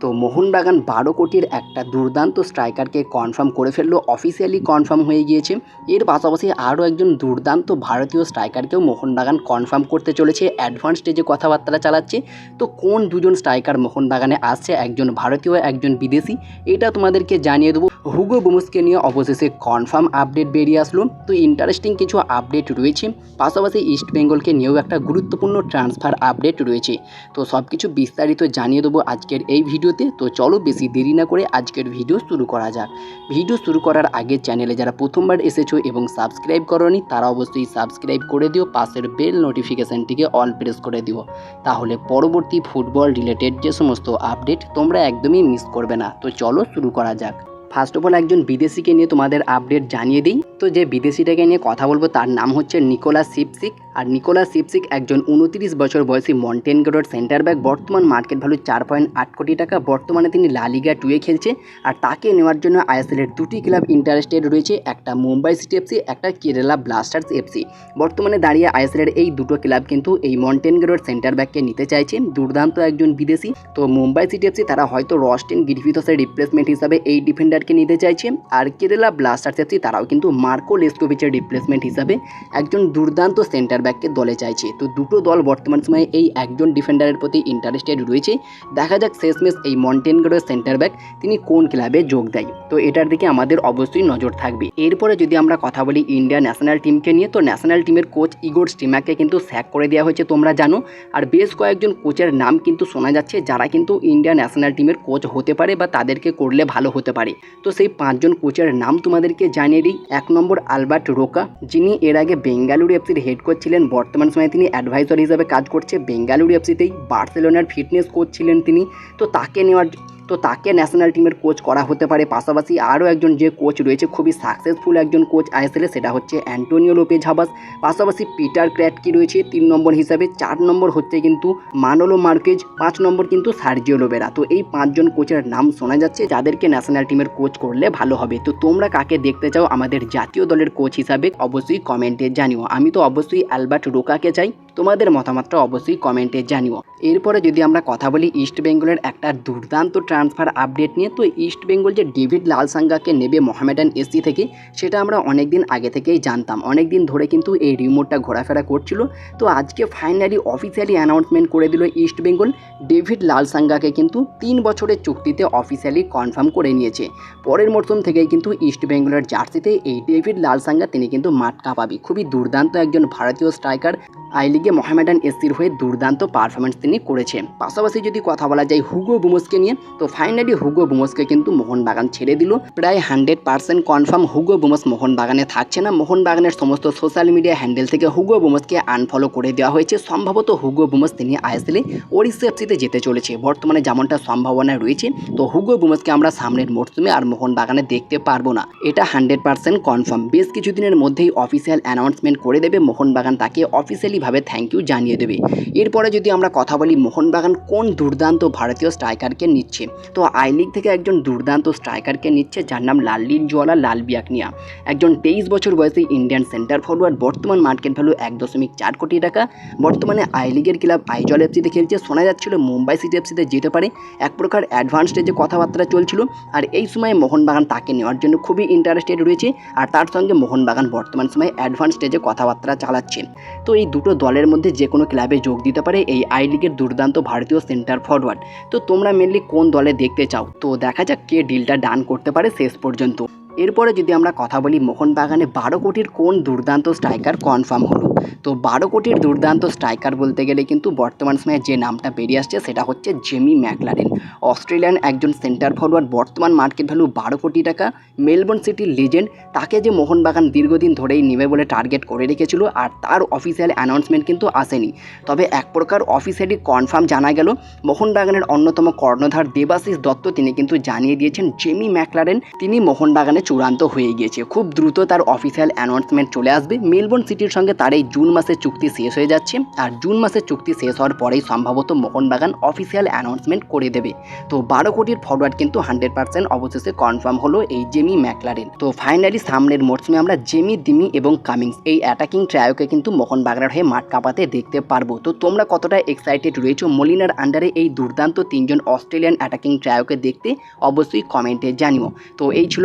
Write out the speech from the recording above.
তো মোহনবাগান বারো কোটির একটা দুর্দান্ত স্ট্রাইকারকে কনফার্ম করে ফেলল অফিসিয়ালি কনফার্ম হয়ে গিয়েছে। এর পাশাপাশি আরও একজন দুর্দান্ত ভারতীয় স্ট্রাইকারকেও মোহনবাগান কনফার্ম করতে চলেছে। অ্যাডভান্স স্টেজে কথাবার্তা চালাচ্ছে। তো কোন দুজন স্ট্রাইকার মোহনবাগানে আসছে? একজন ভারতীয়, একজন বিদেশি? এটা তোমাদেরকে জানিয়ে দেবো। হুগো বুমুসকে নিয়ে অবশেষে কনফার্ম আপডেট বেরিয়ে আসলো। তো ইন্টারেস্টিং কিছু আপডেট রয়েছে। পাশাপাশি ইস্ট বেঙ্গলকে নিয়েও একটা গুরুত্বপূর্ণ ট্রান্সফার আপডেট রয়েছে। তো সব কিছু বিস্তারিত জানিয়ে দেবো আজকের এই ভিডিওতে, তো চলো বেশি দেরি না করে আজকের ভিডিও শুরু করা যাক। ভিডিও শুরু করার আগে চ্যানেলে যারা প্রথমবার এসেছ এবং সাবস্ক্রাইব করনি, তারা অবশ্যই সাবস্ক্রাইব করে দিও, পাশের বেল নোটিফিকেশানটিকে অল প্রেস করে দিও। তাহলে পরবর্তী ফুটবল রিলেটেড যে সমস্ত আপডেট তোমরা একদমই মিস করবে না। তো চলো শুরু করা যাক। ফার্স্ট অফ অল একজন বিদেশিকে নিয়ে তোমাদের আপডেট জানিয়ে দিই। তো যে বিদেশিটাকে নিয়ে কথা বলব, তার নাম হচ্ছে নিকোলা সিপসিক। আর নিকোলাস সিপসিক একজন উনত্রিশ বছর বয়সী মন্টেনগ্রোড সেন্টার ব্যাক বর্তমান মার্কেট ভ্যালু চার পয়েন্ট আট কোটি টাকা। বর্তমানে তিনি লালিগা টুয়ে খেলছে আর তাকে নেওয়ার জন্য আইএসএলের দুটি ক্লাব ইন্টারেস্টেড রয়েছে, একটা মুম্বাই সিটি এফসি, একটা কেরালা ব্লাস্টার্স এফসি। বর্তমানে দাঁড়িয়ে আইএসএলের এই দুটো ক্লাব কিন্তু এই মন্টেনগ্রোড সেন্টার ব্যাককে নিতে চাইছে। দুর্দান্ত একজন বিদেশি। তো মুম্বাই সিটি এফসি তারা হয়তো রস্টেন গিরফিথসের রিপ্লেসমেন্ট হিসাবে এই ডিফেন্ডারকে নিতে চাইছে। আর কেরালা ব্লাস্টার্স এফসি তারাও কিন্তু মার্কো লেস্কোভিচের রিপ্লেসমেন্ট হিসাবে একজন দুর্দান্ত সেন্টার ব্যাককে দলে চাইছে। তো দুটো দল বর্তমান সময়ে এই একজন ডিফেন্ডারের প্রতি ইন্টারেস্টেড রয়েছে। দেখা যাক শেষমেশ এই মন্টেনগ্রোড সেন্টার ব্যাক তিনি কোন ক্লাবে যোগ দেয়। তো এটার দিকে আমাদের অবশ্যই নজর থাকবে। এরপরে যদি আমরা কথা বলি ইন্ডিয়া ন্যাশনাল টিমকে নিয়ে, তো ন্যাশনাল টিমের কোচ ইগোর স্টিমাকে কিন্তু স্যাক করে দেওয়া হয়েছে, তোমরা জানো। আর বেশ কয়েকজন কোচের নাম কিন্তু শোনা যাচ্ছে, যারা কিন্তু ইন্ডিয়া ন্যাশনাল টিমের কোচ হতে পারে বা তাদেরকে করলে ভালো হতে পারে। তো সেই পাঁচজন কোচের নাম তোমাদেরকে জানিয়ে দিই। এক নম্বর আলবার্ট রোকা যিনি এর আগে বেঙ্গালুরু এফসির হেড কোচ ছিলেন বর্তমান সময়ে তিনি অ্যাডভাইজার হিসাবে কাজ করছে। বেঙ্গালুরু এফসিতেই বার্সেলোনার ফিটনেস কোচ ছিলেন তিনি। তো তাকে নেওয়ার তো তাকে ন্যাশনাল টিমের কোচ করা হতে পারে। পাশাপাশি আরও একজন যে কোচ রয়েছে, খুবই সাকসেসফুল একজন কোচ আইএসএলে সেটা হচ্ছে অ্যান্টোনিও লোপেজ হাবাস। পাশাপাশি পিটার ক্র্যাটকি রয়েছে তিন নম্বর হিসাবে। চার নম্বর হচ্ছে কিন্তু মানলো মার্কেজ, পাঁচ নম্বর কিন্তু সার্জিও লোবেরা। তো এই পাঁচজন কোচের নাম শোনা যাচ্ছে, যাদেরকে ন্যাশনাল টিমের কোচ করলে ভালো হবে। তো তোমরা কাকে দেখতে চাও আমাদের জাতীয় দলের কোচ হিসাবে, অবশ্যই কমেন্টে জানিও। আমি তো অবশ্যই অ্যালবার্ট রোকাকে চাই। তোমাদের মতামতটা অবশ্যই কমেন্টে জানিও। এরপরে যদি আমরা কথা বলি ইস্ট বেঙ্গলের একটা দুর্দান্ত ট্রান্সফার আপডেট নিয়ে, তো ইস্ট বেঙ্গল যে ডেভিড লালসাঙ্গাকে নেবে মোহামেডান এসি থেকে, সেটা আমরা অনেক দিন আগে থেকেই জানতাম। অনেক দিন ধরে কিন্তু এই রিমোটটা ঘোরাফেরা করছিল। তো আজকে ফাইনালি অফিসিয়ালি অ্যানাউন্সমেন্ট করে দিল ইস্ট বেঙ্গল ডেভিড লালসাঙ্গাকে কিন্তু তিন বছরের চুক্তিতে অফিসিয়ালি কনফার্ম করে নিয়েছে। পরের মরশুম থেকেই কিন্তু ইস্ট বেঙ্গলের জার্সিতে এই ডেভিড লালসাঙ্গা তিনি কিন্তু মাঠ কাঁপাবি। খুবই দুর্দান্ত একজন ভারতীয় স্ট্রাইকার আই লিগে মোহামেডান এসসির হয়ে দুর্দান্ত পারফরমেন্স তিনি করেছেন। পাশাপাশি যদি কথা বলা যায় হুগো বুমোসকে নিয়ে, তো ফাইনালি হুগো বুমোসকে কিন্তু মোহনবাগান ছেড়ে দিল। প্রায় hundred percent confirm Hugo Boumous মোহনবাগানে থাকছে না। মোহনবাগানের সমস্ত সোশ্যাল মিডিয়া হ্যান্ডেল থেকে হুগো বুমোসকে আনফলো করে দেওয়া হয়েছে। সম্ভবত হুগো বুমোস তিনি আইএসএলে ওড়িশা এফসিতে যেতে চলেছে। বর্তমানে যেমনটা সম্ভাবনা রয়েছে, তো হুগো বুমোসকে আমরা সামনের মরশুমে আর মোহনবাগানে দেখতে পারব না। এটা হান্ড্রেড পার্সেন্ট কনফার্ম বেশ কিছুদিনের মধ্যেই অফিসিয়াল অ্যানাউন্সমেন্ট করে দেবে মোহনবাগান। তাকে অফিসিয়ালিভাবে থ্যাংক ইউ জানিয়ে দেবে। এরপরে যদি আমরা কথা বলি মোহনবাগান, কোন দুর্দান্ত ভারতীয় স্ট্রাইকারকে নিচ্ছে? তো আই লিগ থেকে একজন দুর্দান্ত স্ট্রাইকারকে নিচ্ছে, যার নাম লাল্লিন জোয়ালা লাল বিয়াকনিয়া একজন তেইশ বছর বয়সী ইন্ডিয়ান সেন্টার ফরওয়ার্ড বর্তমান মার্কেট ভ্যালু এক দশমিক চার কোটি টাকা। বর্তমানে আই লিগের ক্লাব আইজল এফসিতে খেলছে, শোনা যাচ্ছিল মুম্বাই সিটি এফসিতে যেতে পারে। এক প্রকার অ্যাডভান্স স্টেজে কথাবার্তা চলছিল, আর এই সময় মোহনবাগান তাকে নেওয়ার জন্য খুবই ইন্টারেস্টেড রয়েছে, আর তার সঙ্গে মোহনবাগান বর্তমান সময়ে অ্যাডভান্স স্টেজে কথাবার্তা চালাচ্ছে। তো এই দুটো দলের মধ্যে যে কোনো ক্লাবে যোগ দিতে পারে এই আই লিগের দুর্দান্ত ভারতীয় সেন্টার ফরওয়ার্ড। তো তোমরা মেনলি কোন দলে দেখতে চাও? তো দেখা যাক কে ডিলটা ডান করতে পারে শেষ পর্যন্ত। এরপরে যদি আমরা কথা বলি মোহনবাগানে বারো কোটির কোন দুর্দান্ত স্ট্রাইকার কনফার্ম হলো? তো বারো কোটির দুর্দান্ত স্ট্রাইকার বলতে গেলে কিন্তু বর্তমান সময়ে যে নামটা বেরিয়ে আসছে সেটা হচ্ছে জেমি ম্যাকলারেন। অস্ট্রেলিয়ান একজন সেন্টার ফরওয়ার্ড, বর্তমান মার্কেট ভ্যালু বারো কোটি টাকা, মেলবোর্ন সিটির লিজেন্ড, তাকে যে মোহনবাগান দীর্ঘদিন ধরেই নেবে বলে টার্গেট করে রেখেছিল আর তার অফিসিয়াল অ্যানাউন্সমেন্ট কিন্তু আসেনি। তবে এক প্রকার অফিসিয়ালি কনফার্ম জানা গেল, মোহনবাগানের অন্যতম কর্ণধার দেবাশিস দত্ত, তিনি কিন্তু জানিয়ে দিয়েছেন জেমি ম্যাকলারেন, তিনি মোহনবাগানে মানে চূড়ান্ত হয়ে গিয়েছে। খুব দ্রুত তার অফিসিয়াল অ্যানাউন্সমেন্ট চলে আসবে। মেলবোর্ন সিটির সঙ্গে তার এই জুন মাসের চুক্তি শেষ হয়ে যাচ্ছে আর জুন মাসের চুক্তি শেষ হওয়ার পরেই সম্ভবত মোহনবাগান অফিসিয়াল অ্যানাউন্সমেন্ট করে দেবে। তো বারো কোটির ফরওয়ার্ড কিন্তু হান্ড্রেড পার্সেন্ট অবশেষে কনফার্ম হলো এই জেমি ম্যাকলারেন। তো ফাইনালি সামনের মরশুমে আমরা জেমি, দিমি এবং কামিংস এই অ্যাটাকিং ট্রায়োকে কিন্তু মোহনবাগানের হয়ে মাঠ কাঁপাতে দেখতে পারব। তো তোমরা কতটা এক্সাইটেড রয়েছো মলিনার আন্ডারে এই দুর্দান্ত তিনজন অস্ট্রেলিয়ান অ্যাটাকিং ট্রায়োকে দেখতে? অবশ্যই কমেন্টে জানিও। তো এই ছিল